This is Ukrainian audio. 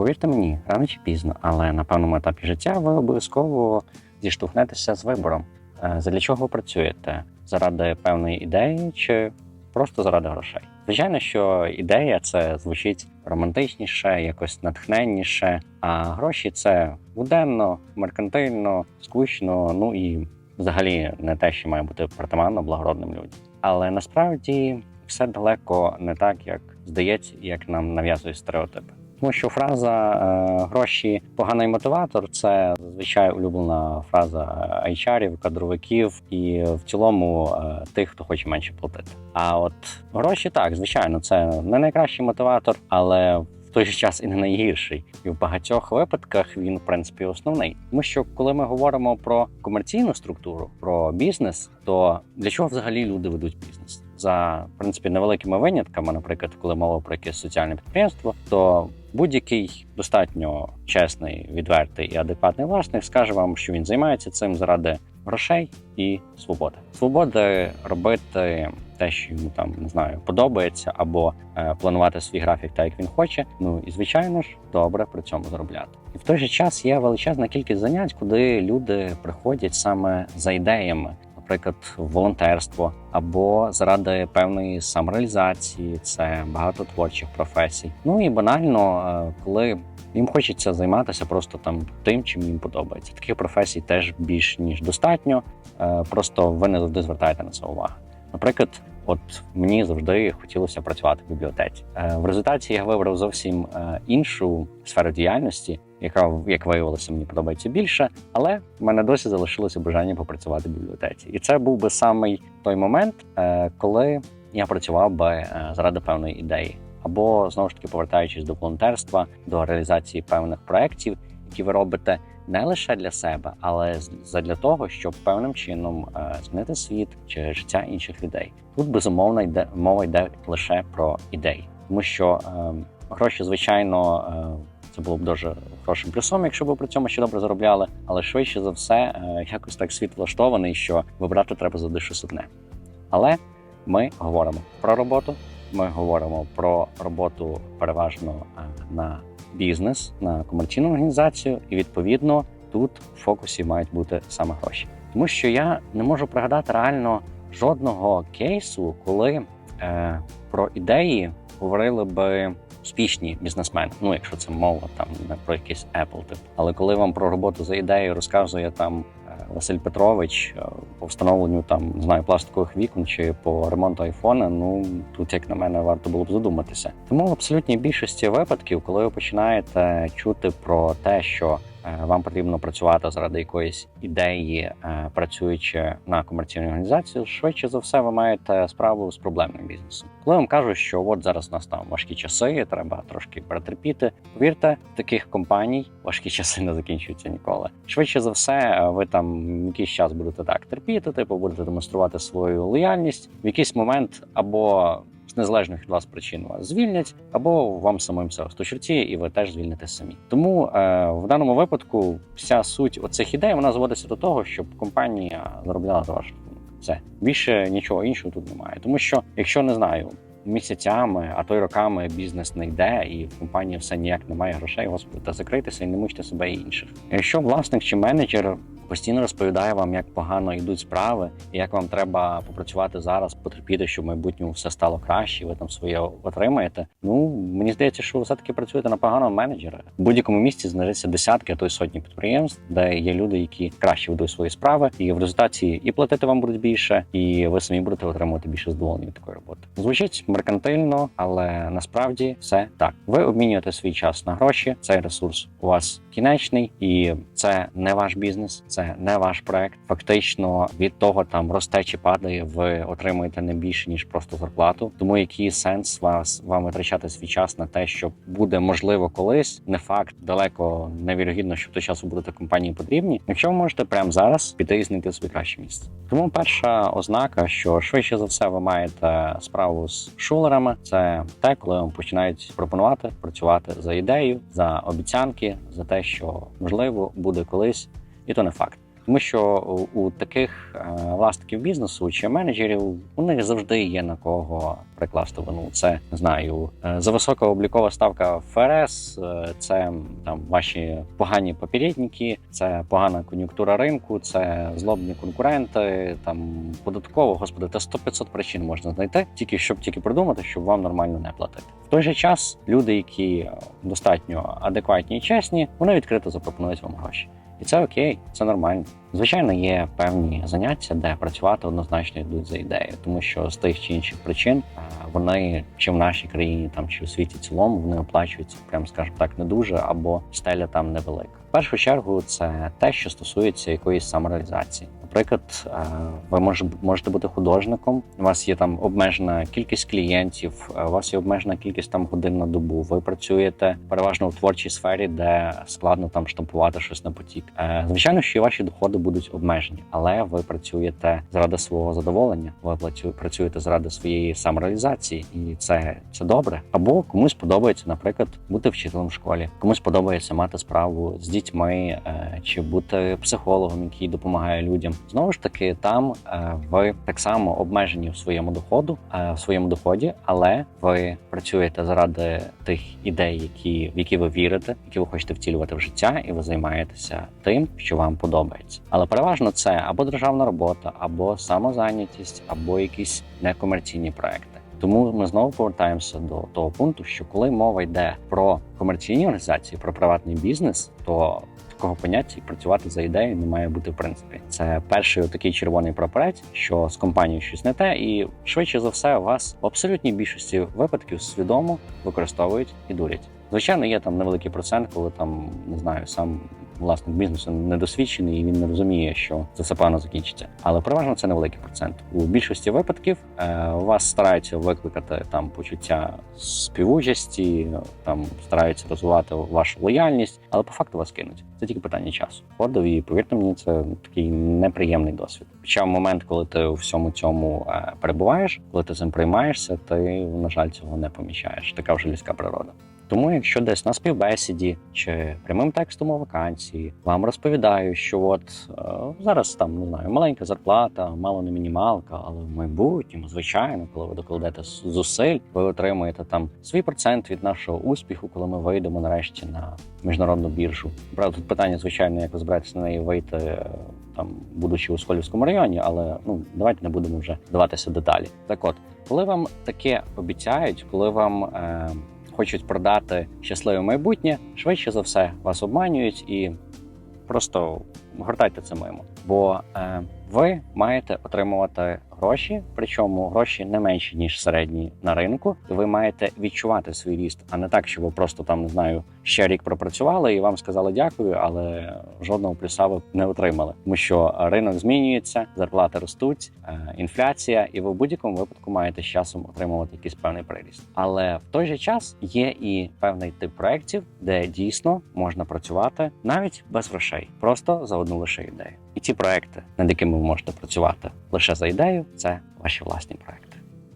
Повірте мені, рано чи пізно, але на певному етапі життя ви обов'язково зіштовхнетеся з вибором. Е, Задля чого ви працюєте? Заради певної ідеї чи просто заради грошей? Звичайно, що ідея це звучить романтичніше, якось натхненніше, а гроші це буденно, меркантильно, скучно, ну і взагалі не те, що має бути притаманно благородним людям. Але насправді все далеко не так, як здається, як нам нав'язують стереотипи. Тому що фраза е, гроші поганий мотиватор це зазвичай улюблена фраза айчарів, кадровиків і в цілому е, тих, хто хоче менше платити. А от гроші так, звичайно, це не найкращий мотиватор, але в той же час і не найгірший. І в багатьох випадках він, в принципі, основний. Тому що коли ми говоримо про комерційну структуру, про бізнес, то для чого взагалі люди ведуть бізнес? За в принципі невеликими винятками, наприклад, коли мова про якесь соціальне підприємство, то будь-який достатньо чесний, відвертий і адекватний власник скаже вам, що він займається цим заради грошей і свободи. Свободи робити те, що йому там не знаю, подобається, або е, планувати свій графік так, як він хоче. Ну і звичайно ж добре при цьому заробляти. І в той же час є величезна кількість занять, куди люди приходять саме за ідеями. Наприклад, волонтерство або заради певної самореалізації, це багато творчих професій. Ну і банально, е, коли їм хочеться займатися просто там тим, чим їм подобається. Таких професій теж більш ніж достатньо. е, Просто ви не завжди звертаєте на це увагу. Наприклад, от мені завжди хотілося працювати в бібліотеці. Е, В результаті я вибрав зовсім іншу сферу діяльності, яка як виявилося, мені подобається більше. Але в мене досі залишилося бажання попрацювати в бібліотеці. І це був би самий той момент, е, коли я працював би е, заради певної ідеї, або знову ж таки повертаючись до волонтерства, до реалізації певних проєктів, які ви робите не лише для себе, але задля того, щоб певним чином е, змінити світ чи життя інших людей. Тут безумовно йде мова йде лише про ідеї, тому що е, гроші, звичайно, е, це було б дуже хорошим плюсом, якщо б при цьому ще добре заробляли. Але швидше за все, е, якось так світ влаштований, що вибрати треба завжди щось одне. Але ми говоримо про роботу. Ми говоримо про роботу переважно е, на бізнес, на комерційну організацію, і відповідно тут в фокусі мають бути саме гроші. Тому що я не можу пригадати реально жодного кейсу, коли е, про ідеї говорили би успішні бізнесмени. Ну, якщо це мова там не про якийсь Apple тип. Але коли вам про роботу за ідеєю розказує там е, Василь Петрович е, по встановленню там не знаю пластикових вікон чи по ремонту айфона, ну тут, як на мене, варто було б задуматися. Тому в абсолютній більшості випадків, коли ви починаєте чути про те, що вам потрібно працювати заради якоїсь ідеї, е, працюючи на комерційну організацію, швидше за все ви маєте справу з проблемним бізнесом. Коли вам кажуть, що от зараз у нас там важкі часи, треба трошки перетерпіти. Повірте, таких компаній важкі часи не закінчуються ніколи. Швидше за все, е, ви там якийсь час будете так терпіти, типу будете демонструвати свою лояльність. В якийсь момент або з незалежних від вас причин вас звільнять, або вам самим все осточерті, і ви теж звільнитесь самі. Тому е, в даному випадку вся суть оцих ідей вона зводиться до того, щоб компанія заробляла за ваш рахунок. Все більше нічого іншого тут немає. Тому що, якщо не знаю, місяцями, а то й роками бізнес не йде, і в компанії все ніяк немає грошей, господи, та закрийтеся і не мучте себе і інших. Якщо власник чи менеджер постійно розповідає вам, як погано йдуть справи, і як вам треба попрацювати зараз, потерпіти, щоб в майбутньому все стало краще, ви там своє отримаєте. Ну мені здається, що ви все таки працюєте на поганого менеджера. В будь-якому місці знайдеться десятки, а то й сотні підприємств, де є люди, які краще ведуть свої справи, і в результаті і платити вам будуть більше, і ви самі будете отримувати більше задоволення від такої роботи. Звучить меркантильно, але насправді все так. Ви обмінюєте свій час на гроші. Цей ресурс у вас кінечний, і це не ваш бізнес, це не ваш проект. Фактично від того там росте чи падає, ви отримуєте не більше ніж просто зарплату. Тому який сенс вас вам витрачати свій час на те, що буде можливо колись, не факт далеко невірогідно, що в той час ви будете компанії потрібні. Якщо ви можете прямо зараз піти і знайти собі краще місце. Тому перша ознака, що швидше за все ви маєте справу з шулерами, це те, коли вам починають пропонувати працювати за ідею, за обіцянки, за те, що можливо буде колись, і то не факт. Тому що у, таких е, власників бізнесу чи менеджерів у них завжди є на кого прикласти вину. Це не знаю е, за висока облікова ставка ФРС, е, це там ваші погані попередники, це погана кон'юнктура ринку, це злобні конкуренти, там податково, господи, та 100-500 причин можна знайти, тільки щоб тільки придумати, щоб вам нормально не платити. В той же час люди, які достатньо адекватні і чесні, вони відкрито запропонують вам гроші. І це окей, це нормально. Звичайно, є певні заняття, де працювати однозначно йдуть за ідеєю, тому що з тих чи інших причин е, вони чи в нашій країні, там чи у світі цілому вони оплачуються, прям скажімо так, не дуже або стеля там невелика. В першу чергу це те, що стосується якоїсь самореалізації. Наприклад, е, ви може- можете бути художником. У вас є там обмежена кількість клієнтів, е, у вас є обмежена кількість там годин на добу. Ви працюєте переважно в творчій сфері, де складно там штампувати щось на потік. Звичайно, що ваші доходи будуть обмежені, але ви працюєте заради свого задоволення. Ви працю- працюєте заради своєї самореалізації, і це, це добре. Або комусь подобається, наприклад, бути вчителем в школі, комусь подобається мати справу з дітьми е, чи бути психологом, який допомагає людям. Знову ж таки, там е, ви так само обмежені в своєму доходу, е, в своєму доході, але ви працюєте заради тих ідей, які в які ви вірите, які ви хочете втілювати в життя, і ви займаєтеся тим, що вам подобається. Але переважно це або державна робота, або самозайнятість, або якісь некомерційні проекти. Тому ми знову повертаємося до того пункту, що коли мова йде про комерційні організації, про приватний бізнес, то такого поняття як працювати за ідеєю не має бути в принципі. Це перший такий червоний прапорець, що з компанією щось не те, і швидше за все вас в абсолютній більшості випадків свідомо використовують і дурять. Звичайно, є там невеликий процент, коли там не знаю, сам власник бізнесу недосвідчений і він не розуміє, що це все погано закінчиться. Але переважно це невеликий процент. У більшості випадків е, вас стараються викликати там почуття співучасті, там стараються розвивати вашу лояльність, але по факту вас кинуть. Це тільки питання часу. Ходив і повірте мені, це такий неприємний досвід. Хоча в момент, коли ти у всьому цьому е, перебуваєш, коли ти цим приймаєшся, ти на жаль цього не помічаєш. Така вже людська природа. Тому, якщо десь на співбесіді чи прямим текстом у вакансії вам розповідаю, що от е, зараз там не знаю, маленька зарплата, мало не мінімалка, але в майбутньому, звичайно, коли ви докладете зусиль, ви отримуєте там свій процент від нашого успіху, коли ми вийдемо нарешті на міжнародну біржу. Правда, тут питання, звичайно, як ви збираєтесь на неї вийти. е, Там, будучи у Сколівському районі, але ну давайте не будемо вже вдаватися деталі. Так от, коли вам таке обіцяють, коли вам е, хочуть продати щасливе майбутнє, швидше за все вас обманюють і просто гортайте це мимо. Бо е, ви маєте отримувати гроші, причому гроші не менші ніж середні на ринку. І ви маєте відчувати свій ріст, а не так, що ви просто там не знаю ще рік пропрацювали і вам сказали дякую, але жодного плюса ви не отримали. Тому що ринок змінюється, зарплати ростуть, е, інфляція, і ви в будь-якому випадку маєте з часом отримувати якийсь певний приріст. Але в той же час є і певний тип проєктів, де дійсно можна працювати навіть без грошей, просто за одну лише ідею. І ці проекти, над якими ви можете працювати лише за ідею, це ваші власні проекти.